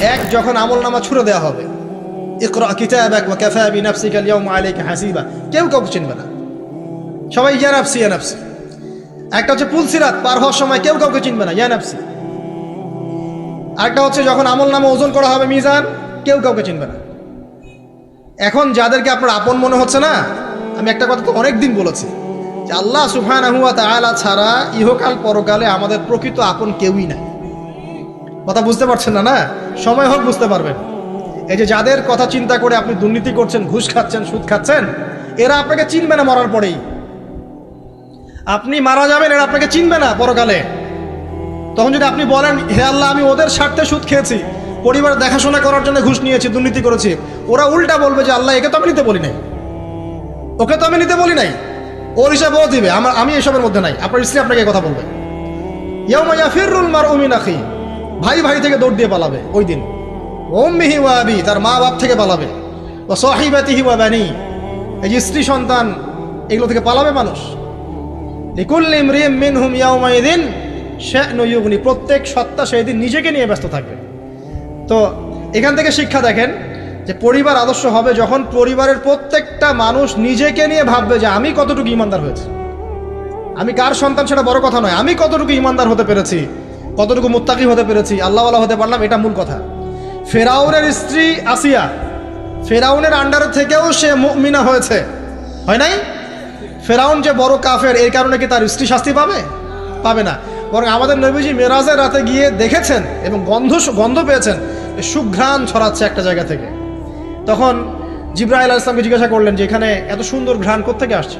এক যখন আমল নামা ছুড়ে দেওয়া হবে। ইকরা কিতাবাক ওয়া কাফা বিনাফসিকা আল-ইয়াওমা আলাইকা হাসিবা। কেউ কাউকে চিনবে না। সবাই, ইয়া নাফসি ইয়া নাফসি। একটা হচ্ছে পুলসিরাত পার হওয়ার সময় কেউ কাউকে চিনবে না, ইয়া নাফসি। আরেকটা হচ্ছে যখন আমল নামা ওজন করা হবে মিজান, কেউ কাউকে চিনবে না। এখন যাদেরকে আপনার আপন মনে হচ্ছে না, আমি একটা কথা তো অনেক দিন বলেছি, যে আল্লাহ সুফান তাআলা ছাড়া ইহকাল পরকালে আমাদের প্রকৃত আপন কেউই নাই। কথা বুঝতে পারছেন না না? সময় হোক বুঝতে পারবেন। এই যে যাদের কথা চিন্তা করে আপনি দুর্নীতি করছেন, ঘুষ খাচ্ছেন, সুদ খাচ্ছেন, এরা আপনাকে চিনবে না মরার পরেই। আপনি মারা যাবেন, এরা আপনাকে চিনবে না পরকালে। তখন যদি আপনি বলেন, হে আল্লাহ, আমি ওদের স্বার্থে সুদ খেয়েছি, পরিবার দেখাশোনা করার জন্য ঘুষ নিয়েছি, দুর্নীতি করেছি। ওরা উল্টা বলবে যে, আল্লাহ, একে তো আমি নিতে বলি নাই। ওকে তো আমি নিতে বলি নাই। ওর হিসাব ও দিবে। আমার আমি এসবের মধ্যে নাই। আপনার স্ত্রী আপনাকে কথা বলবে। ইয়াউমাইয়া ফিররুল মার উমিন আখি। ভাই ভাই থেকে দৌড় দিয়ে পালাবে ওই দিন। ওম্মিহি ওয়া আবি, তার মা বাপ থেকে পালাবে। ও সহিবাতিহি ওয়া বানি, এই যে স্ত্রী সন্তান, এগুলো থেকে পালাবে মানুষ। রিম শানু ইউগনি, প্রত্যেক সত্তা সেই দিন নিজেকে নিয়ে ব্যস্ত থাকবে। তো এখান থেকে শিক্ষা দেখেন যে পরিবার আদর্শ হবে যখন পরিবারের প্রত্যেকটা মানুষ নিজেকে নিয়ে ভাববে যে আমি কতটুকু ইমানদার হয়েছি। আমি কার সন্তান সেটা বড় কথা নয়, আমি কতটুকু ইমানদার হতে পেরেছি। কতটুকু মুত্তাকি হতে পেরেছি? আল্লাহওয়ালা হতে পারলাম, এটা মূল কথা। ফেরাউনের স্ত্রী আসিয়া, ফেরাউনের আন্ডার থেকেও সে মুমিনা হয়েছে। হয় নাই? ফেরাউন যে বড় কাফের এই কারণে কি তার স্ত্রী শাস্তি পাবে? পাবে না। বরং আমাদের নবীজি মেরাজের রাতে গিয়ে দেখেছেন এবং গন্ধ গন্ধ পেয়েছেন সুঘ্রাণ ছড়াচ্ছে একটা জায়গা থেকে। তখন জিব্রাহিল আল ইসলামকে জিজ্ঞাসা করলেন যে, এখানে এত সুন্দর ঘ্রাণ কোথেকে আসছে?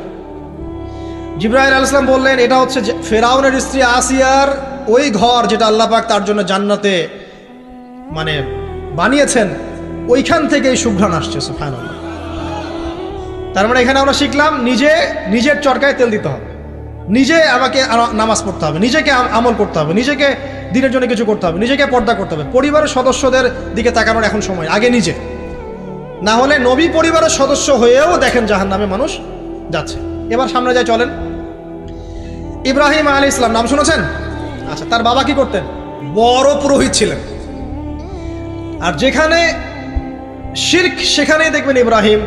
জিব্রাহিল আল ইসলাম বললেন, এটা হচ্ছে ফেরাউনের স্ত্রী আসিয়ার ওই ঘর যেটা আল্লাহ পাক তার জন্য জান্নাতে মানে বানিয়েছেন, ওইখান থেকেই সুঘ্রাণ আসছে সুফান তার মানে এখানে আমরা শিখলাম, নিজে, নিজের চরকায় তেল দিতে হবে। নিজে আমাকে নামাজ পড়তে হবে, নিজেকে আম- আমল করতে হবে, নিজেকে দিনের জন্য কিছু করতে হবে, নিজেকে পর্দা করতে হবে। পরিবারের সদস্যদের দিকে তাকানোর এখন সময়, আগে নিজে। না হলে নবী পরিবারের সদস্য হয়েও দেখেন জাহান নামে মানুষ যাচ্ছে। এবার সামনে যায়, চলেন। ইব্রাহিম আলী ইসলাম নাম শুনেছেন? আচ্ছা তার বাবা কি করতেন? বড় পুরোহিত ছিলেন। আর যেখানে শির্ক, সেখানেই দেখবেন ইব্রাহিম,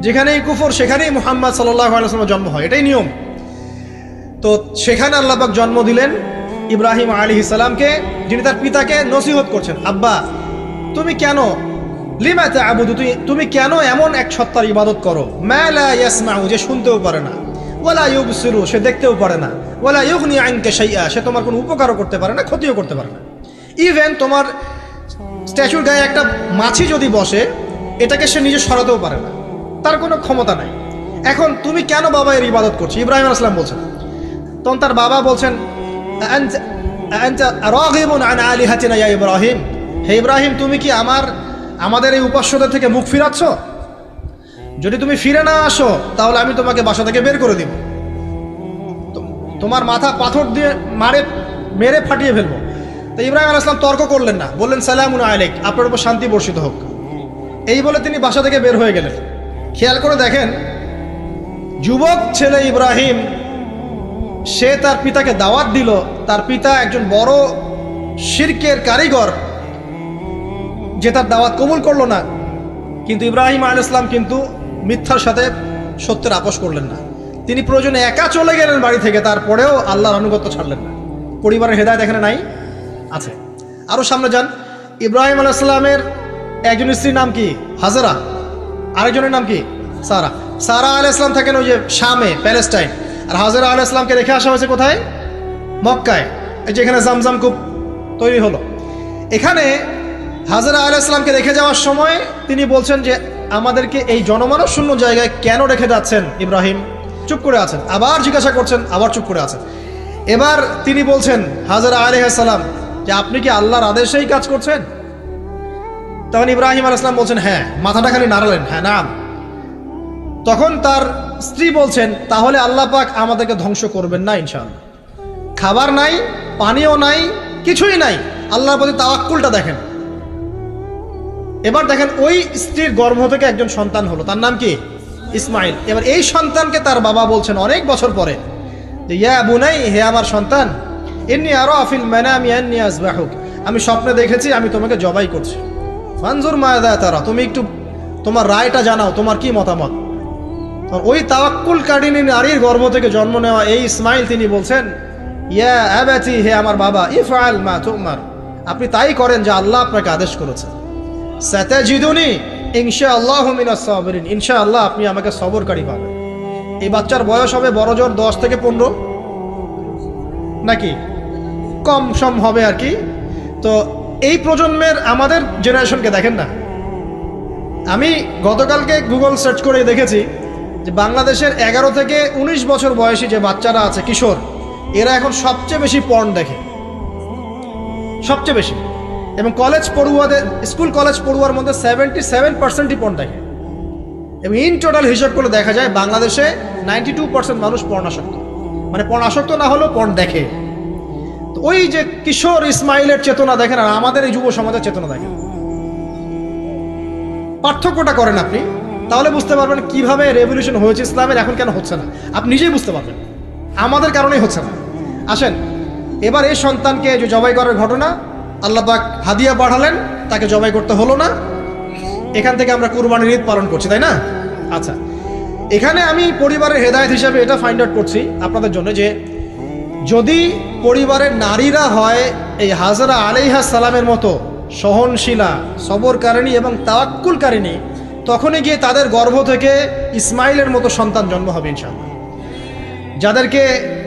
যেখানেই কুফর, সেখানেই মুহাম্মদ আলাইসলামের জন্ম হয়। এটাই নিয়ম। তো সেখানে আল্লাপাক জন্ম দিলেন ইব্রাহিম আলী ইসালামকে যিনি তার পিতাকে নসিহত করছেন। আব্বা, তুমি কেন লিমাতে আবুদু তুমি কেন এমন এক সত্তার ইবাদত করো? ম্যালা ইয়াসমাউ, যে শুনতেও পারে না। ওয়ালা ইউবসিরু, সে দেখতেও পারে না। ওয়ালা নিয়ে আইনকে শাইয়া সে তোমার কোনো উপকারও করতে পারে না, ক্ষতিও করতে পারে না। ইভেন তোমার স্ট্যাচুর গায়ে একটা মাছি যদি বসে, এটাকে সে নিজে সরাতেও পারে না। তার কোনো ক্ষমতা নাই। এখন তুমি কেন বাবা এর ইবাদত করছ? ইব্রাহিম আসলাম বলছেন। তখন তার বাবা বলছেন, "আনতা- আনতা রাগিবুন আন আলিহাতিনা ইয়া ইব্রাহিম? হে ইব্রাহিম, তুমি কি আমার, আমাদের এই উপাস্যদের থেকে মুখ ফিরাচ্ছ? যদি তুমি ফিরে না আসো, তাহলে আমি তোমাকে বাসা থেকে বের করে দিব। তোমার মাথা পাথর দিয়ে মারে, মেরে ফাটিয়ে ফেলব। তো ইব্রাহিম আলাইহিস সালাম তর্ক করলেন না, বললেন, সালামুন আলাইক, আপনার উপর শান্তি বর্ষিত হোক। এই বলে তিনি বাসা থেকে বের হয়ে গেলেন। খেয়াল করে দেখেন, যুবক ছেলে ইব্রাহিম, সে তার পিতাকে দাওয়াত দিল। তার পিতা একজন বড় শিরকের কারিগর, যে তার দাওয়াত কবুল করল না। কিন্তু ইব্রাহিম আল ইসলাম কিন্তু মিথ্যার সাথে সত্যের আপোষ করলেন না। তিনি প্রয়োজনে একা চলে গেলেন বাড়ি থেকে, তারপরেও আল্লাহর আনুগত্য ছাড়লেন না। পরিবারের হেদায়ত এখানে নাই? আছে। আরও সামনে যান। ইব্রাহিম আল ইসলামের একজন স্ত্রীর নাম কি? হাজারা। আরেকজনের নাম কি? সারা। সারা আল ইসলাম থাকেন ওই যে শামে, প্যালেস্টাইন। আর হাজারা আল ইসলামকে রেখে আসা হয়েছে কোথায়? মক্কায়। এই যে এখানে জামজাম কূপ তৈরি হলো। এখানে হাজারা আল ইসলামকে রেখে যাওয়ার সময় তিনি বলছেন যে আমাদেরকে এই জনমানব শূন্য জায়গায় কেন রেখে যাচ্ছেন ইব্রাহিম? চুপ করে আছেন। আবার জিজ্ঞাসা করছেন, আবার চুপ করে আছেন। এবার তিনি বলছেন, হাজারা আলহাম যে আপনি কি আল্লাহর আদেশেই কাজ করছেন? তখন ইব্রাহিম আল ইসলাম বলছেন হ্যাঁ মাথাটা খালি নাড়ালেন। হ্যাঁ নাম। তখন তার স্ত্রী বলছেন, তাহলে আল্লাহ পাক আমাদেরকে ধ্বংস করবেন না ইনশাআল্লাহ। খাবার নাই, পানিও নাই, কিছুই নাই। আল্লাহর প্রতি তাওয়াক্কুলটা দেখেন। এবার দেখেন ওই স্ত্রীর গর্ভ থেকে একজন সন্তান হলো। তার নাম কি? ইসমাইল। এবার এই সন্তানকে তার বাবা বলছেন অনেক বছর পরে যে, ইয়া বুনাই, হে আমার সন্তান এমনি আরও আফিল আমি স্বপ্নে দেখেছি, আমি তোমাকে জবাই করছি। ফানজুর মায়াদা তারা, তুমি একটু তোমার রায়টা জানাও, তোমার কি মতামত? ওই তাওয়াক্কুল কারিনী নারীর গর্ভ থেকে জন্ম নেওয়া এই ইসমাইল, তিনি বলছেন, ইয়া অ্যাবাচি হে আমার বাবা, ইফআল মা তুমার। আপনি তাই করেন যে আল্লাহ আপনাকে আদেশ করেছেন। সাতাজিদুনি ইনশা আল্লাহ মিনাস সাবিরিন। ইনশা আল্লাহ আপনি আমাকে সবরকারী পাবেন। এই বাচ্চার বয়স হবে বড় জোর দশ থেকে পনেরো। নাকি? কম সম হবে আর কি। তো এই প্রজন্মের আমাদের জেনারেশনকে দেখেন না। আমি গতকালকে গুগল সার্চ করে দেখেছি যে বাংলাদেশের এগারো থেকে ১৯ বছর বয়সী যে বাচ্চারা আছে, কিশোর, এরা এখন সবচেয়ে বেশি পর্ন দেখে। সবচেয়ে বেশি। এবং কলেজ পড়ুয়াদের স্কুল কলেজ পড়ুয়ার মধ্যে সেভেন্টি সেভেন পার্সেন্টই পর্ন দেখে এবং ইন টোটাল হিসাব করে দেখা যায় বাংলাদেশে নাইনটি টু পার্সেন্ট মানুষ পর্ণাসক্ত মানে পর্ণাসক্ত না হলেও পর্ন দেখে। তো ওই যে কিশোর ইসমাইলের চেতনা দেখেন আর আমাদের এই যুব সমাজের চেতনা দেখেন। পার্থক্যটা করেন আপনি, তাহলে বুঝতে পারবেন কীভাবে রেভলিউশন হয়েছে ইসলামের, এখন কেন হচ্ছে না। আপনি নিজেই বুঝতে পারবেন। আমাদের কারণেই হচ্ছে না। আসেন, এবার এই সন্তানকে যে জবাই করার ঘটনা আল্লাহ পাক হাদিয়া পাঠালেন, তাকে জবাই করতে হলো না। এখান থেকে আমরা কুরবানির ঈদ পালন করছি, তাই না? আচ্ছা এখানে আমি পরিবারের হেদায়েত হিসাবে এটা ফাইন্ড আউট করছি আপনাদের জন্য যে যদি পরিবারের নারীরা হয়, এই হাজরা আলাইহা সালামের মতো সহনশীলা, সবরকারিণী এবং তাওয়াক্কুলকারিণী, তখনই গিয়ে তাদের গর্ভ থেকে ইসমাইলের মতো সন্তান জন্ম হবে ইনশাআল্লাহ। যাদেরকে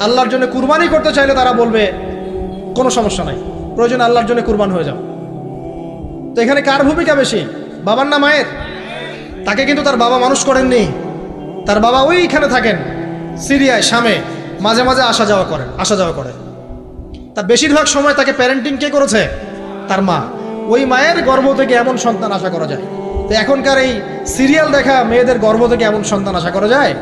আল্লাহর জন্য কুরবানি করতে চাইলে তারা বলবে, কোনো সমস্যা নাই। প্রয়োজন আল্লাহর জন্য কুরবান হয়ে যাও। তো এখানে কার ভূমিকা বেশি? বাবার না মায়ের? তাকে কিন্তু তার বাবা মানুষ করেননি। তার বাবা ওইখানে থাকেন, সিরিয়ায়, শামে, মাঝে মাঝে আসা যাওয়া করেন, আসা যাওয়া করে। তা বেশিরভাগ সময় তাকে প্যারেন্টিং কে করেছে? তার মা। ওই মায়ের গর্ভ থেকে এমন সন্তান আশা করা যায়। তো এখনকার এই সিরিয়াল দেখা মেয়েদের গর্ভ থেকে এমন সন্তান আশা করা যায়?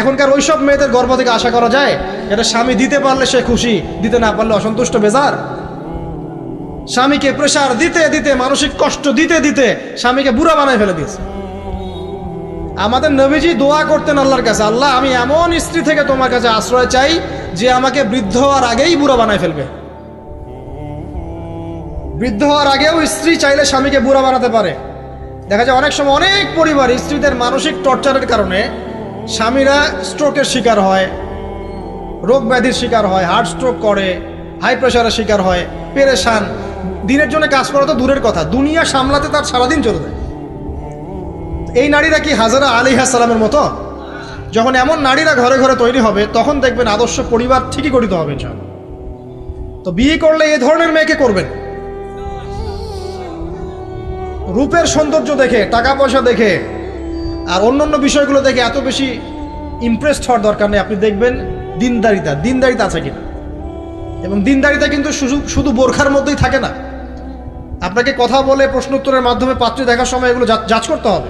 এখনকার ওইসব মেয়েদের গর্ভ থেকে আশা করা যায়, এটা স্বামী দিতে পারলে সে খুশি, দিতে না পারলে অসন্তুষ্ট, বেজার। স্বামীকে প্রেশার দিতে দিতে, মানসিক কষ্ট দিতে দিতে স্বামীকে বুড়া বানায় ফেলে দিয়েছে। আমাদের নবীজি দোয়া করতেন আল্লাহর কাছে, আল্লাহ, আমি এমন স্ত্রী থেকে তোমার কাছে আশ্রয় চাই যে আমাকে বৃদ্ধ হওয়ার আগেই বুড়া বানায় ফেলবে। বৃদ্ধ হওয়ার আগেও স্ত্রী চাইলে স্বামীকে বুড়া বানাতে পারে। দেখা যায় অনেক সময় অনেক পরিবার স্ত্রীদের মানসিক টর্চারের কারণে স্বামীরা স্ট্রোকের শিকার হয়, রোগ ব্যাধির শিকার হয় হার্ট স্ট্রোক করে হাই প্রেশারের শিকার হয়, পেরেশান। দিনের জন্য কাজ করা তো দূরের কথা। দুনিয়া সামলাতে তার সারাদিন চলে যায়। এই নারীরা কি হাজারা আলী সালামের মতো? যখন এমন নারীরা ঘরে ঘরে তৈরি হবে, তখন দেখবেন আদর্শ পরিবার ঠিকই গঠিত হবে, ইনশাআল্লাহ। তো বিয়ে করলে এই ধরনের মেয়েকে করবেন? রূপের সৌন্দর্য দেখে, টাকা পয়সা দেখে আর অন্যান্য বিষয়গুলো দেখে এত বেশি ইমপ্রেসড হওয়ার দরকার নেই। আপনি দেখবেন দিনদারিতা দিনদারিতা আছে কিনা? এবং দিনদারিতা কিন্তু শুধু বোরখার মধ্যেই থাকে না। আপনাকে কথা বলে প্রশ্ন উত্তরের মাধ্যমে পাত্রী দেখার সময় এগুলো যাচ করতে হবে।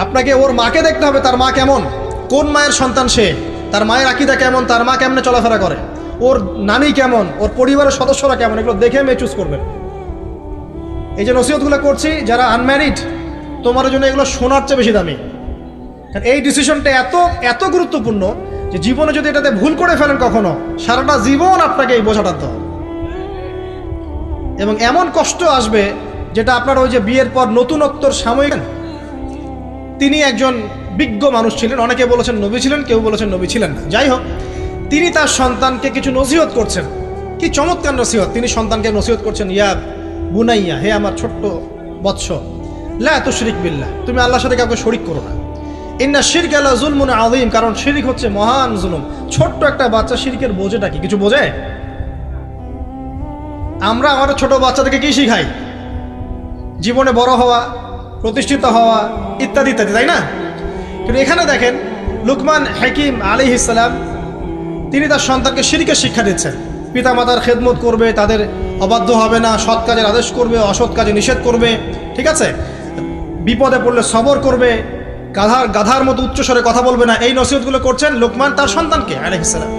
আপনাকে ওর মাকে দেখতে হবে, তার মা কেমন? কোন মায়ের সন্তান সে? তার মায়ের আকিদা কেমন? তার মা কেমনে চলাফেরা করে? ওর নানি কেমন? ওর পরিবারের সদস্যরা কেমন? এগুলো দেখে মেয়ে চুজ করবেন। এই যে নসিহতগুলো করছি, যারা আনম্যারিড তোমার জন্য এগুলো শোনার চেয়ে বেশি দামি। এই ডিসিশনটা এত এত গুরুত্বপূর্ণ যে জীবনে যদি এটাতে ভুল করে ফেলেন কখনো, সারাটা জীবন আপনাকে এই বোঝা টানতে হবে। এবং এমন কষ্ট আসবে যেটা আপনার ওই যে বিয়ের পর নতুনত্বর সাময়িক তিনি একজন বিজ্ঞ মানুষ ছিলেন, অনেকে বলেছেন নবী ছিলেন, কেউ বলেছেন নবী ছিলেন না। যাই হোক, তিনি তার সন্তানকে কিছু নসিহত করছেন। কি চমৎকার নসিহত! তিনি সন্তানকে নসিহত করছেন, ইয়া বুনাইয়া, হে আমার ছোট্ট বৎস লা তো শিরিক বিল্লাহ, তুমি আল্লাহর সাথে কাউকে শরিক করো না। ইন্না শিরক আলা জুলমুন আযীম, কারণ শিরিক হচ্ছে মহান জুলুম। ছোট্ট একটা বাচ্চা শিরিকের বোঝেটা কি, কিছু বোঝে? আমরা আমাদের ছোট বাচ্চাদেরকে কি শিখাই? জীবনে বড় হওয়া, প্রতিষ্ঠিত হওয়া, ইত্যাদি ইত্যাদি, তাই না? কিন্তু এখানে দেখেন, লুকমান হাকিম আলী ইসলাম তিনি তার সন্তানকে শিরিকের শিক্ষা দিচ্ছেন। পিতামাতার খেদমত করবে, তাদের অবাধ্য হবে না, সৎ কাজের আদেশ করবে, অসৎ কাজে নিষেধ করবে, ঠিক আছে? বিপদে পড়লে সবর করবে গাধার গাধার মতো উচ্চস্বরে কথা বলবে না। এই নসিহতগুলো করছেন লোকমান তার সন্তানকে আলহিসাল্লাম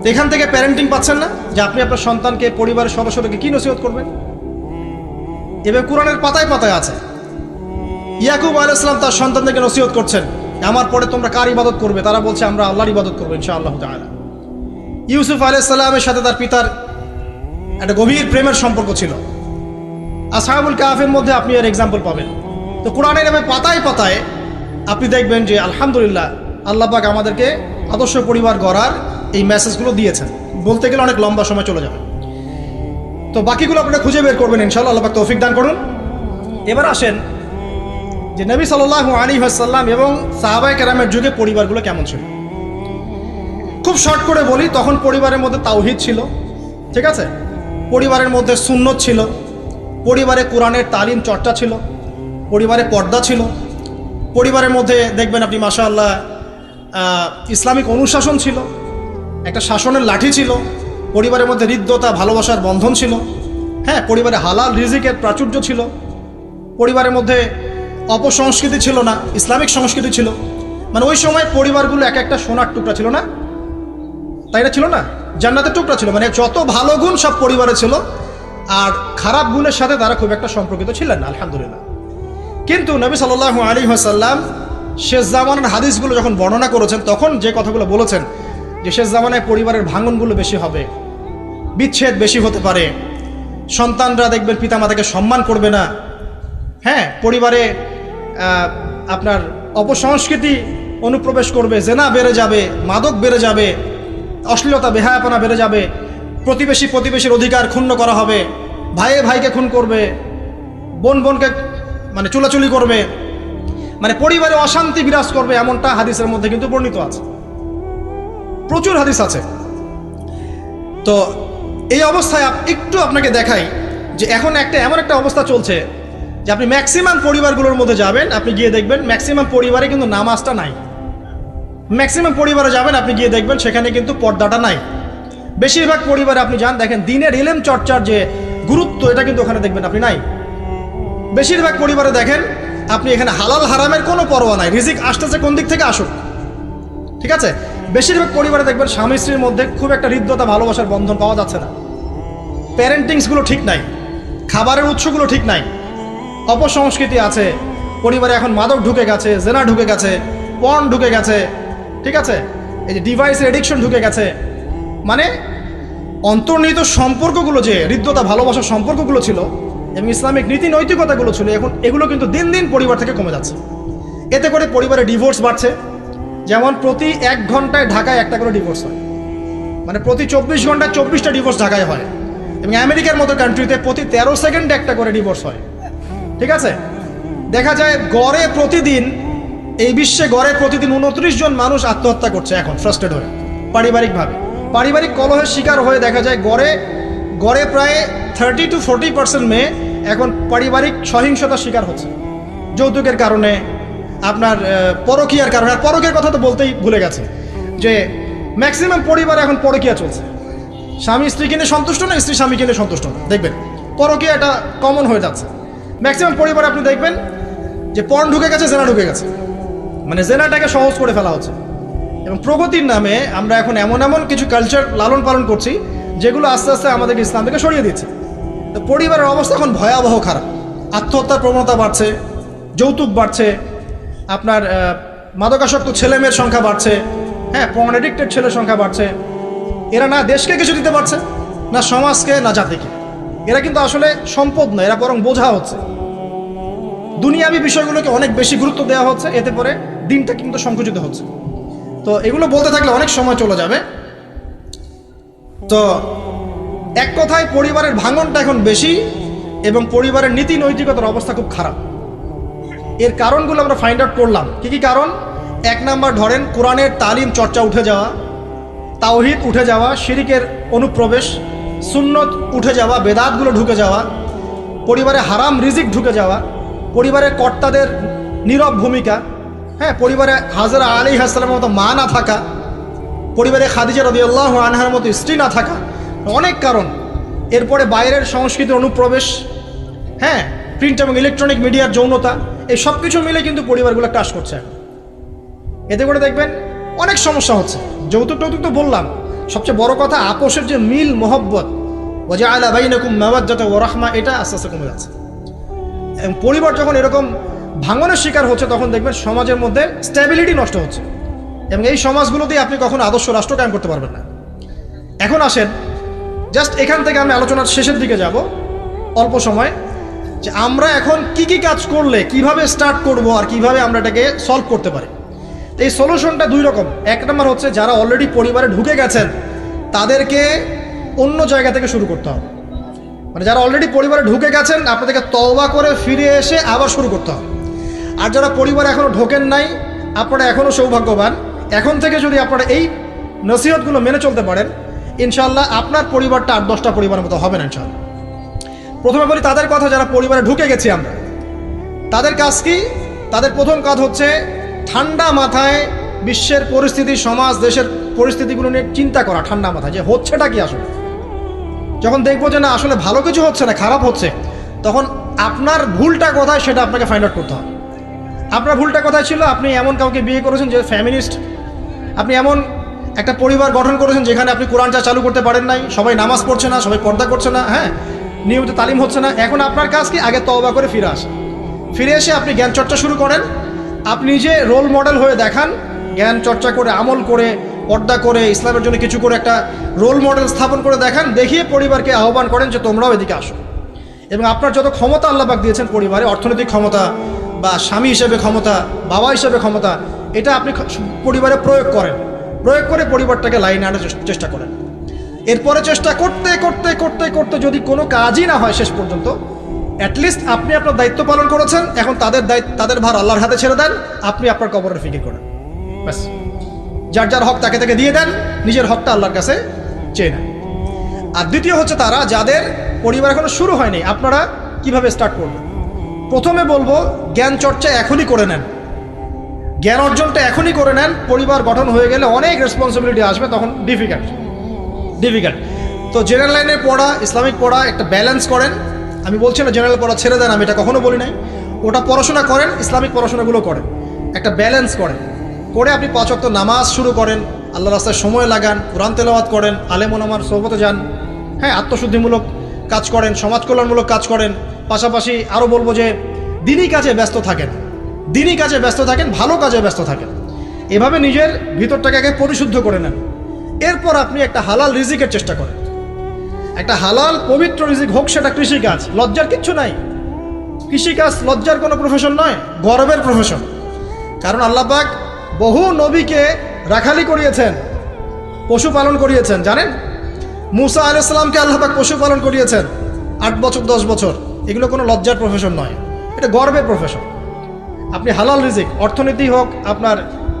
তো এখান থেকে প্যারেন্টিং পাচ্ছেন না যে আপনি আপনার সন্তানকে, পরিবারের সদস্যদেরকে কি নসিহত করবেন? এবার কোরআনের পাতায় পাতায় আছে, ইয়াকুব আলাইসালাম তার সন্তানদেরকে নসিহত করছেন। আমার পরে তোমরা কার ইবাদত করবে? তারা বলছে, আমরা আল্লাহর ইবাদত করব ইনশা আল্লাহ তাআলা। ইউসুফ আলাইসাল্লামের সাথে তার পিতার একটা গভীর প্রেমের সম্পর্ক ছিল। আর আসহাবুল কাফের মধ্যে আপনি এর এক্সাম্পল পাবেন। তো কোরআনের এভাবে পাতায় পাতায় আপনি দেখবেন যে আলহামদুলিল্লাহ আল্লাহ পাক আমাদেরকে আদর্শ পরিবার গড়ার এই মেসেজগুলো দিয়েছেন। বলতে গেলে অনেক লম্বা সময় চলে যাবে। তো বাকিগুলো আপনারা খুঁজে বের করবেন ইনশাল্লাহ আল্লাহ পাক তৌফিক দান করুন। এবার আসেন যে নবী সাল্লাহ আলী হাসাল্লাম এবং সাহাবাই কেরামের যুগে পরিবারগুলো কেমন ছিল? খুব শর্ট করে বলি, তখন পরিবারের মধ্যে তাওহিদ ছিল, ঠিক আছে? পরিবারের মধ্যে সুন্নত ছিল, পরিবারে কোরআনের তালিম চর্চা ছিল পরিবারে পর্দা ছিল। পরিবারের মধ্যে দেখবেন আপনি মাশা আল্লাহ ইসলামিক অনুশাসন ছিল। একটা শাসনের লাঠি ছিল। পরিবারের মধ্যে হৃদ্যতা, ভালোবাসার বন্ধন ছিল। হ্যাঁ পরিবারে হালাল রিজিকের প্রাচুর্য ছিল। পরিবারের মধ্যে অপসংস্কৃতি ছিল না, ইসলামিক সংস্কৃতি ছিল। মানে ওই সময় পরিবারগুলো এক একটা সোনার টুকরা ছিল না? তাই না ছিল না? জান্নাতের টুকরা ছিল। মানে যত ভালো গুণ সব পরিবারে ছিল, আর খারাপ গুণের সাথে তারা খুব একটা সম্পর্কিত ছিলেন না, আলহামদুলিল্লাহ। কিন্তু নবী সাল্লাহ আলী হাসাল্লাম শেষ জামানের হাদিসগুলো যখন বর্ণনা করেছেন, তখন যে কথাগুলো বলেছেন যে শেষ জামানায় পরিবারের ভাঙনগুলো বেশি হবে, বিচ্ছেদ বেশি হতে পারে, সন্তানরা দেখবেন পিতামাতাকে সম্মান করবে না। হ্যাঁ পরিবারে আপনার অপসংস্কৃতি অনুপ্রবেশ করবে, জেনা বেড়ে যাবে, মাদক বেড়ে যাবে, অশ্লীলতা, বেহায়াপনা বেড়ে যাবে, প্রতিবেশী প্রতিবেশীর অধিকার ক্ষুণ্ণ করা হবে, ভাইয়ে ভাইকে খুন করবে, বোন বোনকে মানে চুলাচুলি করবে মানে পরিবারে অশান্তি বিরাজ করবে এমনটা হাদিসের মধ্যে কিন্তু বর্ণিত আছে। প্রচুর হাদিস আছে। তো এই অবস্থায় একটু আপনাকে দেখাই যে এখন একটা এমন একটা অবস্থা চলছে যে আপনি ম্যাক্সিমাম পরিবারগুলোর মধ্যে যাবেন, আপনি গিয়ে দেখবেন ম্যাক্সিমাম পরিবারে কিন্তু নামাজটা নাই। ম্যাক্সিমাম পরিবারে যাবেন, আপনি গিয়ে দেখবেন সেখানে কিন্তু পর্দাটা নাই। বেশিরভাগ পরিবারে আপনি যান, দেখেন দিনের এলেম চর্চার যে গুরুত্ব, এটা কিন্তু ওখানে দেখবেন আপনি নাই। বেশিরভাগ পরিবারে দেখেন, আপনি এখানে হালাল হারামের কোনো পরোয়া নাই। রিজিক আসতেছে কোন দিক থেকে আসুক। ঠিক আছে? বেশিরভাগ পরিবারে দেখবেন স্বামী স্ত্রীর মধ্যে খুব একটা হৃদ্যতা, ভালোবাসার বন্ধন পাওয়া যাচ্ছে না। প্যারেন্টিংসগুলো ঠিক নাই। খাবারের উৎসগুলো ঠিক নাই। অপসংস্কৃতি আছে। পরিবারে এখন মাদক ঢুকে গেছে, জেনা ঢুকে গেছে পণ ঢুকে গেছে। ঠিক আছে? এই যে ডিভাইসের এডিকশন ঢুকে গেছে। মানে অন্তর্নিহিত সম্পর্কগুলো যে হৃদ্যতা, ভালোবাসার সম্পর্কগুলো ছিল এবং ইসলামিক নীতি নৈতিকতাগুলো ছিল, এখন এগুলো কিন্তু দিন দিন পরিবার থেকে কমে যাচ্ছে। এতে করে পরিবারে ডিভোর্স বাড়ছে। যেমন প্রতি এক ঘন্টায় ঢাকায় একটা করে ডিভোর্স হয়। মানে প্রতি চব্বিশ ঘন্টায় চব্বিশটা ডিভোর্স ঢাকায় হয়। এবং আমেরিকার মতো কান্ট্রিতে প্রতি তেরো সেকেন্ডে একটা করে ডিভোর্স হয়। ঠিক আছে? দেখা যায় গড়ে প্রতিদিন, এই বিশ্বে গড়ে প্রতিদিন উনত্রিশ জন মানুষ আত্মহত্যা করছে এখন ফ্রাস্টেড হয়ে। পারিবারিকভাবে। পারিবারিক কলহের শিকার হয়ে দেখা যায় গড়ে গড়ে প্রায় থার্টি টু ফোর্টি পার্সেন্ট মেয়ে এখন পারিবারিক সহিংসতার শিকার হচ্ছে। যৌতুকের কারণে, আপনার পরকীয়ার কারণে। আর পরকীয়ার কথা তো বলতেই ভুলে গেছে যে ম্যাক্সিমাম পরিবারে এখন পরকীয়া চলছে। স্বামী স্ত্রী কিনে সন্তুষ্ট না, স্ত্রী স্বামী কিনে সন্তুষ্ট না? দেখবেন পরকীয়া এটা কমন হয়ে যাচ্ছে। ম্যাক্সিমাম পরিবার আপনি দেখবেন যে পর্ন ঢুকে গেছে, জেনা ঢুকে গেছে। মানে জেনাটাকে সহজ করে ফেলা হচ্ছে। এবং প্রগতির নামে আমরা এখন এমন এমন কিছু কালচার লালন পালন করছি যেগুলো আস্তে আস্তে আমাদেরকে ইসলাম থেকে সরিয়ে দিচ্ছে তো পরিবারের অবস্থা এখন ভয়াবহ খারাপ। আত্মহত্যার প্রবণতা বাড়ছে, যৌতুক বাড়ছে, আপনার মাদকাসক্ত ছেলে মেয়ের সংখ্যা বাড়ছে হ্যাঁ পর্ন এডিক্টেড ছেলের সংখ্যা বাড়ছে। এরা না দেশকে কিছু দিতে পারছে, না সমাজকে, না জাতিকে। এরা কিন্তু আসলে সম্পদ নয়, এরা বরং বোঝা হচ্ছে। দুনিয়াবি বিষয়গুলোকে অনেক বেশি গুরুত্ব দেওয়া হচ্ছে, এতে পরে দিনটা কিন্তু সংকুচিত হচ্ছে। তো এগুলো বলতে থাকলে অনেক সময় চলে যাবে। তো এক কথায় পরিবারের ভাঙনটা এখন বেশি এবং পরিবারের নীতি নৈতিকতার অবস্থা খুব খারাপ। এর কারণগুলো আমরা ফাইন্ড আউট করলাম। কি কি কারণ? এক নাম্বার ধরেন, কোরআনের তালিম চর্চা উঠে যাওয়া, তাওহিদ উঠে যাওয়া, শিরিকের অনুপ্রবেশ, সুন্নত উঠে যাওয়া, বেদাতগুলো ঢুকে যাওয়া, পরিবারে হারাম রিজিক ঢুকে যাওয়া, পরিবারের কর্তাদের নীরব ভূমিকা হ্যাঁ পরিবারে হাজরা আলী হাসলামের মতো মা না থাকা পরিবারে খাদিজা রদিয়াল্লাহ আনহার মতো স্ত্রী না থাকা অনেক কারণ। এরপরে বাইরের সংস্কৃতির অনুপ্রবেশ হ্যাঁ প্রিন্ট এবং ইলেকট্রনিক মিডিয়ার যৌনতা, এই সব কিছু মিলে কিন্তু পরিবারগুলো টাস করছে। এতে করে দেখবেন অনেক সমস্যা হচ্ছে। যৌতুক টৌতুক তো বললাম, সবচেয়ে বড় কথা আপোষের যে মিল, মোহব্বত ওজা আলা বাইনকুম মাওয়াজ্জাত ও রাহমা, এটা আস্তে আস্তে কমে যাচ্ছে। এবং পরিবার যখন এরকম ভাঙনের শিকার হচ্ছে, তখন দেখবেন সমাজের মধ্যে স্ট্যাবিলিটি নষ্ট হচ্ছে। এবং এই সমাজগুলোতেই আপনি কখনো আদর্শ রাষ্ট্র কায়েম করতে পারবেন না। এখন আসেন জাস্ট এখান থেকে আমি আলোচনার শেষের দিকে যাব, অল্প সময়, যে আমরা এখন কি কি কাজ করলে, কীভাবে স্টার্ট করব আর কীভাবে আমরা এটাকে সলভ করতে পারি। এই সলিউশনটা দুই রকম। এক নম্বর হচ্ছে, যারা অলরেডি পরিবারে ঢুকে গেছেন, তাদেরকে অন্য জায়গা থেকে শুরু করতে হবে। মানে যারা অলরেডি পরিবারে ঢুকে গেছেন, আপনাদেরকে তওবা করে ফিরে এসে আবার শুরু করতে হবে। আর যারা পরিবারে এখনও ঢোকেন নাই, আপনারা এখনও সৌভাগ্যবান এখন থেকে যদি আপনারা এই নসিহতগুলো মেনে চলতে পারেন ইনশাল্লাহ আপনার পরিবারটা আট দশটা পরিবারের মতো হবে না ইনশাল্লাহ প্রথমে বলি, তাদের কথা যারা পরিবারে ঢুকে গেছি আমরা, তাদের কাজ কি? তাদের প্রথম কাজ হচ্ছে ঠান্ডা মাথায় বিশ্বের পরিস্থিতি, সমাজ, দেশের পরিস্থিতিগুলো নিয়ে চিন্তা করা, ঠান্ডা মাথায়, যে হচ্ছেটা কি আসলে? যখন দেখব যে না, আসলে ভালো কিছু হচ্ছে না, খারাপ হচ্ছে, তখন আপনার ভুলটা কোথায় সেটা আপনাকে ফাইন্ড আউট করতে হবে। আপনার ভুলটা কোথায় ছিল? আপনি এমন কাউকে বিয়ে করেছেন যে ফ্যামিলিস্ট আপনি এমন একটা পরিবার গঠন করেছেন যেখানে আপনি কোরআনটা চালু করতে পারেন নাই, সবাই নামাজ পড়ছে না, সবাই পর্দা করছে না হ্যাঁ? নিয়মিত তালিম হচ্ছে না। এখন আপনার কাজ কি? আগে তওবা করে ফিরে আসে। ফিরে এসে আপনি জ্ঞান চর্চা শুরু করেন। আপনি নিজে রোল মডেল হয়ে দেখান, জ্ঞান চর্চা করে, আমল করে, পর্দা করে, ইসলামের জন্য কিছু করে একটা রোল মডেল স্থাপন করে দেখান, দেখিয়ে পরিবারকে আহ্বান করেন যে তোমরাও এদিকে আসো। এবং আপনার যত ক্ষমতা আল্লাহবাক দিয়েছেন পরিবারে, অর্থনৈতিক ক্ষমতা বা স্বামী হিসেবে ক্ষমতা, বাবা হিসেবে ক্ষমতা এটা আপনি পরিবারে প্রয়োগ করেন। প্রয়োগ করে পরিবারটাকে লাইনে আনার চেষ্টা করেন। এরপরে চেষ্টা করতে করতে করতে করতে যদি কোনো কাজই না হয় শেষ পর্যন্ত অ্যাটলিস্ট আপনি আপনার দায়িত্ব পালন করেছেন, এখন তাদের দায়িত্ব তাদের ভার আল্লাহর হাতে ছেড়ে দেন, আপনি আপনার কবরের ফিকির করেন। ব্যাস। যার যার হক তাকে তাকে দিয়ে দেন, নিজের হকটা আল্লাহর কাছে চেয়ে নেন। আর দ্বিতীয় হচ্ছে তারা, যাদের পরিবার এখনও শুরু হয়নি, আপনারা কীভাবে স্টার্ট করবেন? প্রথমে বলব, জ্ঞান চর্চা এখনই করে নেন। জ্ঞান অর্জনটা এখনই করে নেন, পরিবার গঠন হয়ে গেলে অনেক রেসপন্সিবিলিটি আসবে, তখন ডিফিকাল্ট ডিফিকাল্ট তো জেনারেল লাইনে পড়া, ইসলামিক পড়া, একটা ব্যালেন্স করেন। আমি বলছি না জেনারেল পড়া ছেড়ে দেন, আমি এটা কখনো বলি নাই। ওটা পড়াশোনা করেন, ইসলামিক পড়াশোনাগুলো করেন। একটা ব্যালেন্স করেন। করে আপনি পাঁচ ওয়াক্ত নামাজ শুরু করেন, আল্লাহ রাস্তায় সময় লাগান, কোরআন তেলাওয়াত করেন আলেমন আমার সোহবতে যান। হ্যাঁ আত্মশুদ্ধিমূলক কাজ করেন সমাজ কল্যাণমূলক কাজ করেন। পাশাপাশি আরও বলব যে, দিনই কাজে ব্যস্ত থাকেন। দিনই কাজে ব্যস্ত থাকেন, ভালো কাজে ব্যস্ত থাকেন। এভাবে নিজের ভিতরটাকে আগে পরিশুদ্ধ করে নেন। এরপর আপনি একটা হালাল রিজিকের চেষ্টা করেন। একটা হালাল, পবিত্র রিজিক হোক, সেটা কৃষিকাজ। লজ্জার কিচ্ছু নাই। কৃষিকাজ লজ্জার কোনো প্রফেশন নয়, গর্বের প্রফেশন কারণ আল্লাপাক বহু নবীকে রাখালি করিয়েছেন, পশুপালন করিয়েছেন, জানেন? মুসা আল ইসলামকে আল্লাপাক পশুপালন করিয়েছেন, আট বছর, দশ বছর। এগুলো কোনো লজ্জার প্রফেশন নয়। এটা গর্বের প্রফেশন আপনি হালাল রিজিক, অর্থনীতি হোক, আপনার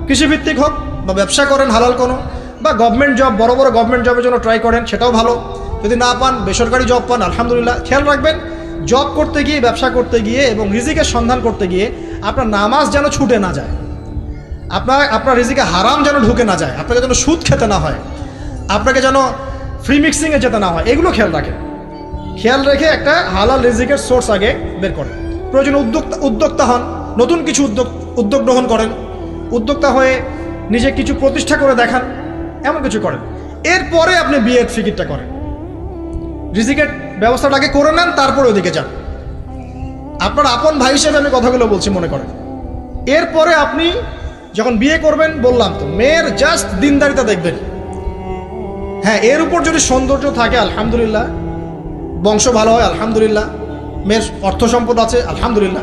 কৃষিভিত্তিক হোক, বা ব্যবসা করেন হালাল কোনো, বা গভর্নমেন্ট জব বড় বড় গভর্নমেন্ট জবের জন্য ট্রাই করেন, সেটাও ভালো। যদি না পান, বেসরকারি জব পান, আলহামদুলিল্লাহ। খেয়াল রাখবেন জব করতে গিয়ে, ব্যবসা করতে গিয়ে, এবং রিজিকের সন্ধান করতে গিয়ে, আপনার নামাজ যেন ছুটে না যায়। আপনার আপনার রিজিকে হারাম যেন ঢুকে না যায়, আপনাকে যেন সুদ খেতে না হয়, আপনাকে যেন ফ্রি মিক্সিংয়ে যেতে না হয়, এগুলো খেয়াল রাখেন। খেয়াল রেখে একটা হালাল রিজিকের সোর্স আগে বের করেন। প্রয়োজন উদ্যোক্তা উদ্যোক্তা হন। নতুন কিছু উদ্যোগ উদ্যোগ গ্রহণ করেন। উদ্যোক্তা হয়ে নিজে কিছু প্রতিষ্ঠা করে দেখান, এমন কিছু করেন। এরপরে আপনি বিয়ের ফিকিরটা করেন। রিজিকের ব্যবস্থাটা আগে করে নেন, তারপরে ওদিকে যান। আপনার আপন ভাই হিসেবে আমি কথাগুলো বলছি, মনে করেন। এরপরে আপনি যখন বিয়ে করবেন, বললাম তো, মেয়ের জাস্ট দিনদারিতা দেখবেন। হ্যাঁ এর উপর যদি সৌন্দর্য থাকে, আলহামদুলিল্লাহ। বংশ ভালো হয়, আলহামদুলিল্লাহ। মেয়ের অর্থ সম্পদ আছে, আলহামদুলিল্লাহ।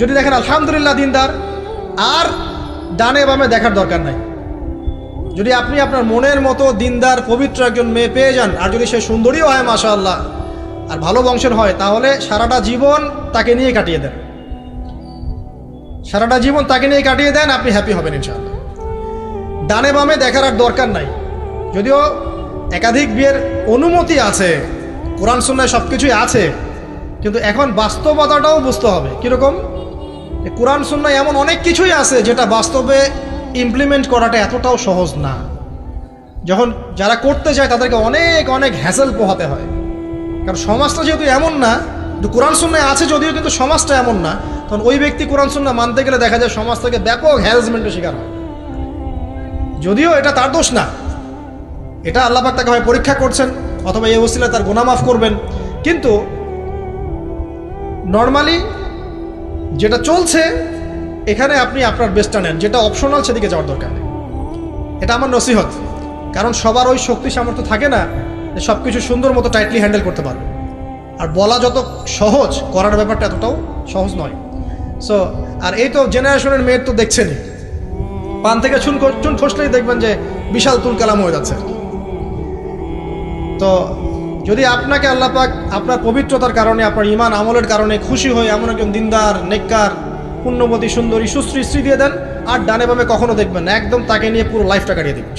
যদি দেখেন আলহামদুলিল্লাহ দিনদার, আর ডানে বামে দেখার দরকার নাই। যদি আপনি আপনার মনের মতো দিনদার, পবিত্র একজন মেয়ে পেয়ে যান, আর যদি সে সুন্দরীও হয় মাশা আল্লাহ আর ভালো বংশের হয়, তাহলে সারাটা জীবন তাকে নিয়ে কাটিয়ে দেন। সারাটা জীবন তাকে নিয়ে কাটিয়ে দেন, আপনি হ্যাপি হবেন ইনশাআল্লাহ। ডানে বামে দেখার আর দরকার নাই। যদিও একাধিক বিয়ের অনুমতি আছে, কোরআন, সুন্নায় সব কিছুই আছে, কিন্তু এখন বাস্তবতাটাও বুঝতে হবে। কীরকম? কোরআন সুন্নায় এমন অনেক কিছুই আছে যেটা বাস্তবে ইমপ্লিমেন্ট করাটা এতটাও সহজ না। যখন যারা করতে চায় তাদেরকে অনেক অনেক হ্যাসেল পোহাতে হয়। কারণ সমাজটা যেহেতু এমন না কোরআন সুন্নায় আছে যদিও, কিন্তু সমাজটা এমন না। তখন ওই ব্যক্তি কোরআন সুন্না মানতে গেলে দেখা যায় সমাজ থেকে ব্যাপক হ্যারাসমেন্টের শিকার হয়। যদিও এটা তার দোষ না। এটা আল্লাপাক তাকে হয় পরীক্ষা করছেন, অথবা এই অবস্থায় তার গোনা মাফ করবেন। কিন্তু নর্মালি যেটা চলছে, এখানে আপনি আপনার বেস্টটা নেন। যেটা অপশনাল সেদিকে যাওয়ার দরকার নেই। এটা আমার নসিহত। কারণ সবার ওই শক্তি সামর্থ্য থাকে না যে সব কিছু সুন্দর মতো টাইটলি হ্যান্ডেল করতে পারবে। আর বলা যত সহজ, করার ব্যাপারটা এতটাও সহজ নয়। সো আর এই তো জেনারেশনের মেয়ের তো দেখছেনই। পান থেকে চুন চুন খসলেই দেখবেন যে বিশাল তুলকালাম হয়ে যাচ্ছে। তো যদি আপনাকে আল্লাহ পাক আপনার পবিত্রতার কারণে, আপনার ইমান আমলের কারণে খুশি হয়ে এমন একজন দিনদার, নেককার, পুণ্যবতী, সুন্দরী, সুশ্রী স্ত্রী দিয়ে দেন, আর ডানে বামে কখনো দেখবেন না, একদম তাকে নিয়ে পুরো লাইফটা কাটিয়ে দেবেন।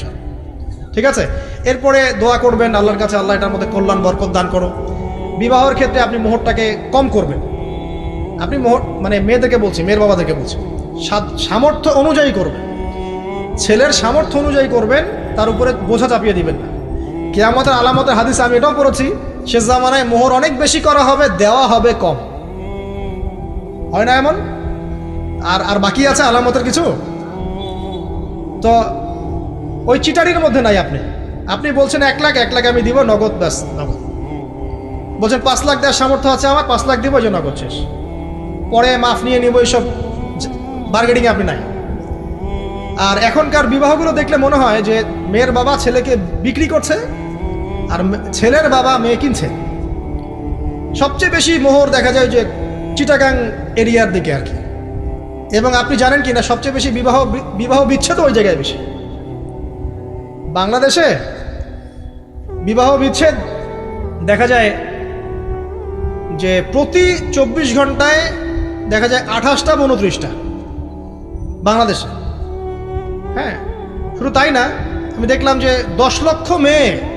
ঠিক আছে? এরপরে দোয়া করবেন, আল্লাহর কাছে আল্লাহ এটার মধ্যে কল্যাণ, বরকত দান করো বিবাহের ক্ষেত্রে আপনি মোহরটাকে কম করবেন। আপনি মোহর মানে মেয়েদেরকে বলছি, মেয়ের বাবাদেরকে বলছি সামর্থ্য অনুযায়ী করবেন। ছেলের সামর্থ্য অনুযায়ী করবেন, তার উপরে বোঝা চাপিয়ে দিবেন না। কেয়ামতের আলামতের হাদিস আমি এটাও পড়েছি শেষ জামানায় মোহর অনেক বেশি করা হবে, দেওয়া হবে কম। হয় না এমন? আর আর বাকি আছে আলামতের কিছু? তো ওই চিটারির মধ্যে নাই আপনি। আপনি বলছেন এক লাখ এক লাখ আমি দিব, নগদ ব্যাস, নগদ। বলছেন পাঁচ লাখ দেওয়ার সামর্থ্য আছে আমার, পাঁচ লাখ দিব যে নগদ শেষ। পরে মাফ নিয়ে নিব, এইসব বার্গেটিংয়ে আপনি নাই। আর এখনকার বিবাহগুলো দেখলে মনে হয় যে মেয়ের বাবা ছেলেকে বিক্রি করছে আর ছেলের বাবা মেয়ে কিনছে। সবচেয়ে বেশি মোহর দেখা যায় যে চিটাগাং এরিয়ার দিকে আর কি। এবং আপনি জানেন কি না সবচেয়ে বেশি বিবাহ বিবাহ বিচ্ছেদ ওই জায়গায় বেশি। বাংলাদেশে বিবাহ বিচ্ছেদ দেখা যায় যে প্রতি চব্বিশ ঘন্টায় দেখা যায় আঠাশটা উনত্রিশটা বাংলাদেশে। হ্যাঁ শুধু তাই না, আমি দেখলাম যে দশ লক্ষ মেয়ে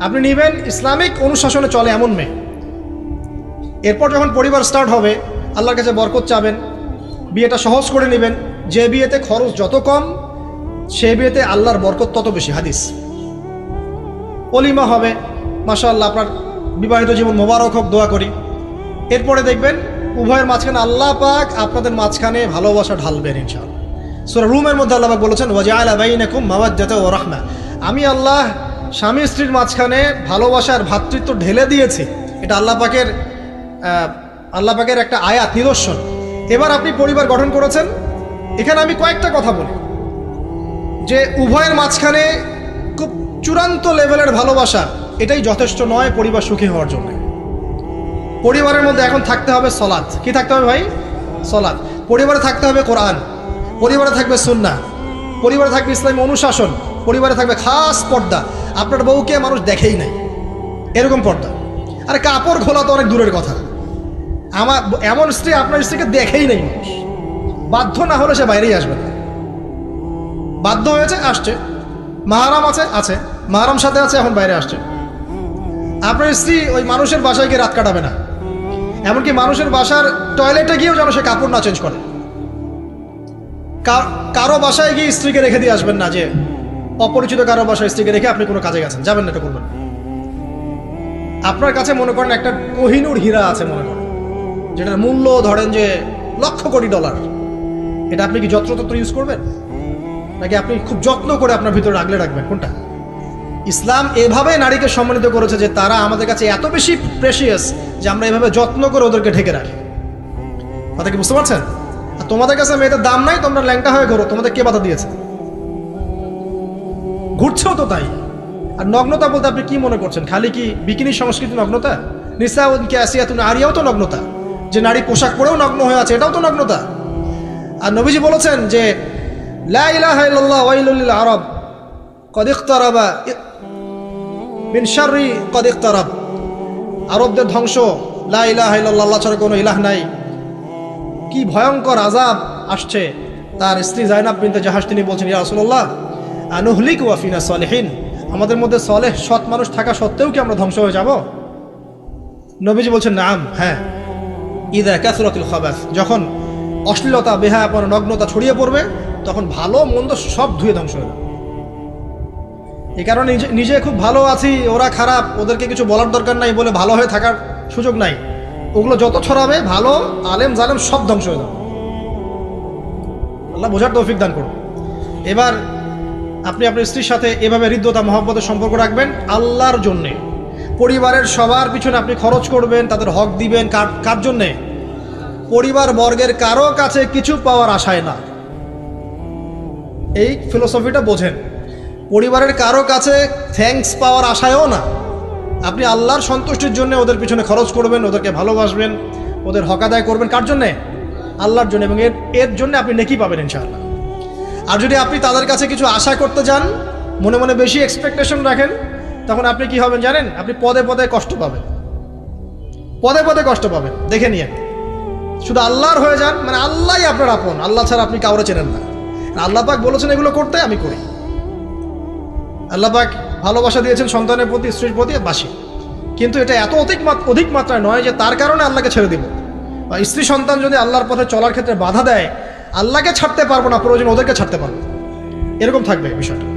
আপনি নেবেন, ইসলামিক অনুশাসনে চলে এমন মেয়ে। এরপর যখন পরিবার স্টার্ট হবে, আল্লাহর কাছে বরকত চাবেন, বিয়েটা সহজ করে নেবেন, যে বিয়েতে খরচ যত কম, সে বিয়েতে আল্লাহর বরকত তত বেশি। হাদিস। অলিমা হবে মাশা আল্লাহ আপনার বিবাহিত জীবন মোবারক হোক, দোয়া করি। এরপরে দেখবেন, উভয়ের মাঝখানে আল্লাহ পাক আপনাদের মাঝখানে ভালোবাসা ঢালবেন, ইনশাআল্লাহ। সুরা রুমের মধ্যে আল্লাহ পাক বলেছেন ওয়াজাআল বাইনাকুম মাওয়াজ্জাতা ওয়া রাহমা। আমি আল্লাহ স্বামী স্ত্রীর মাঝখানে ভালোবাসার ভ্রাতৃত্ব ঢেলে দিয়েছি। এটা আল্লাহ পাকের আল্লাহ পাকের একটা আয়াত, নিদর্শন। এবার আপনি পরিবার গঠন করেছেন। এখানে আমি কয়েকটা কথা বলি। যে উভয়ের মাঝখানে খুব চূড়ান্ত লেভেলের ভালোবাসা, এটাই যথেষ্ট নয় পরিবার সুখী হওয়ার জন্য। পরিবারের মধ্যে এখন থাকতে হবে সলাদ কি থাকতে হবে ভাই? সলাদ পরিবারে থাকতে হবে কোরআন। পরিবারে থাকবে সুন্না পরিবারে থাকবে ইসলামী অনুশাসন। পরিবারে থাকবে খাস পর্দা। আপনার বউকে মানুষ দেখেই নাই। এরকম পর্দা। আরে কাপড় খোলা তো অনেক দূরের কথা। আমার এমন স্ত্রী আপনার স্ত্রীকে দেখেই নাই মানুষ। বাধ্য না হলে সে বাইরেই আসবে না। বাধ্য হয়েছে, আসছে। মাহারাম আছে আছে। মাহারাম সাথে আছে, এখন বাইরে আসছে। আপনার স্ত্রী ওই মানুষের বাসায় গিয়ে রাত কাটাবে না। এমনকি মানুষের বাসার টয়লেটে গিয়েও যেন সে কাপড় না চেঞ্জ করে। কারও বাসায় গিয়ে স্ত্রীকে রেখে দিয়ে আসবেন না যে অপরিচিত কারও বাসায় স্ত্রীকে রেখে আপনি কোনো কাজে গেছেন? যাবেন না এটা করবেন আপনার কাছে মনে করেন একটা কোহিনুর হীরা আছে মনে করেন, যেটার মূল্য ধরেন যে লক্ষ কোটি ডলার। এটা আপনি কি যত্রতত্র ইউজ করবেন? নাকি আপনি খুব যত্ন করে আপনার ভিতরে রাখলে রাখবেন? কোনটা? ইসলাম এভাবে নারীকে সম্মানিত করেছে যে তারা আমাদের কাছে এত বেশি প্রেশিয়াস যে আমরা এভাবে যত্ন করে ওদেরকে ঢেকে রাখি। কথা কি বুঝতে পারছেন? আর তোমাদের কাছে মেয়েদের দাম নাই, তোমরা ল্যাংটা হয়ে ঘোরো। তোমাদের কে বাধা দিয়েছে? ঘুরছেও তো তাই। আর নগ্নতা বলতে আপনি কি মনে করছেন? খালি কি বিকিনি সংস্কৃতি নগ্নতা? নিসা কে আসিয়া তুমি আরিয়াও তো নগ্নতা। যে নারী পোশাক পরেও নগ্ন হয়ে আছে, এটাও তো নগ্নতা। আর নবীজি বলেছেন যে আরব, কদ ইখতারাবা মিন শাররি কদ আরবদের ধ্বংস, লা ইলাহা ইল্লাল্লাহ, আল্লাহ ছাড়া কোনো ইলাহ নাই। কি ভয়ঙ্কর আজাব আসছে। তার স্ত্রী জাইনাব বিনতে জাহাজ তিনি বলছেন, ইয়া রাসূলুল্লাহ আনুহলিক ওয়াফিনা সলেহিন। আমাদের মধ্যে সলেহ সৎ মানুষ থাকা সত্ত্বেও কি আমরা ধ্বংস হয়ে যাব? নবীজি বলছেন, নাম হ্যাঁ। ইদা ক্যাসুরাতুল খাবাস, যখন অশ্লীলতা, বেহায়াপন, নগ্নতা ছড়িয়ে পড়বে, তখন ভালো, মন্দ সব ধুয়ে ধ্বংস হয়ে যাবে। এই কারণে নিজে খুব ভালো আছি, ওরা খারাপ, ওদেরকে কিছু বলার দরকার নাই বলে ভালো হয়ে থাকার সুযোগ নাই। ওগুলো যত ছড়াবে, ভালো, আলেম, জালেম সব ধ্বংস হয়ে যাবে। আল্লাহ বোঝার তৌফিক দান করুন। এবার আপনি আপনার স্ত্রীর সাথে এভাবে হৃদ্যতা, মহব্বতের সম্পর্ক রাখবেন আল্লাহর জন্যে। পরিবারের সবার পিছনে আপনি খরচ করবেন, তাদের হক দিবেন, কার কার জন্যে? পরিবার বর্গের কারও কাছে কিছু পাওয়ার আশায় না। এই ফিলোসফিটা বোঝেন। পরিবারের কারও কাছে থ্যাঙ্কস পাওয়ার আশায়ও না। আপনি আল্লাহর সন্তুষ্টির জন্য ওদের পিছনে খরচ করবেন, ওদেরকে ভালোবাসবেন, ওদের হক আদায় করবেন, কার জন্যে? আল্লাহর জন্য এবং এর এর জন্য আপনি নেকি পাবেন, ইনশাআল্লাহ। আর যদি আপনি তাদের কাছে কিছু আশা করতে যান, মনে মনে বেশি এক্সপেকটেশন রাখেন, তখন আপনি কি হবেন জানেন? আপনি পদে পদে কষ্ট পাবেন। পদে পদে কষ্ট পাবেন। দেখে নিয়ে শুধু আল্লাহর হয়ে যান মানে আল্লাহই আপনার আপন। আল্লাহ ছাড়া আপনি কাউরে চেনেন না। আল্লাহ পাক বলেছেন, এগুলো করতে আমি করি। আল্লাহ পাক ভালোবাসা দিয়েছেন সন্তানের প্রতি, স্ত্রীর প্রতি বাসি। কিন্তু এটা এত অধিক অধিক মাত্রায় নয় যে তার কারণে আল্লাহকে ছেড়ে দিব। স্ত্রী সন্তান যদি আল্লাহর পথে চলার ক্ষেত্রে বাধা দেয় আল্লাহকে ছাড়তে পারব না প্রয়োজন ওদেরকে ছাড়তে পারব এরকম থাকবে বিষয়টা।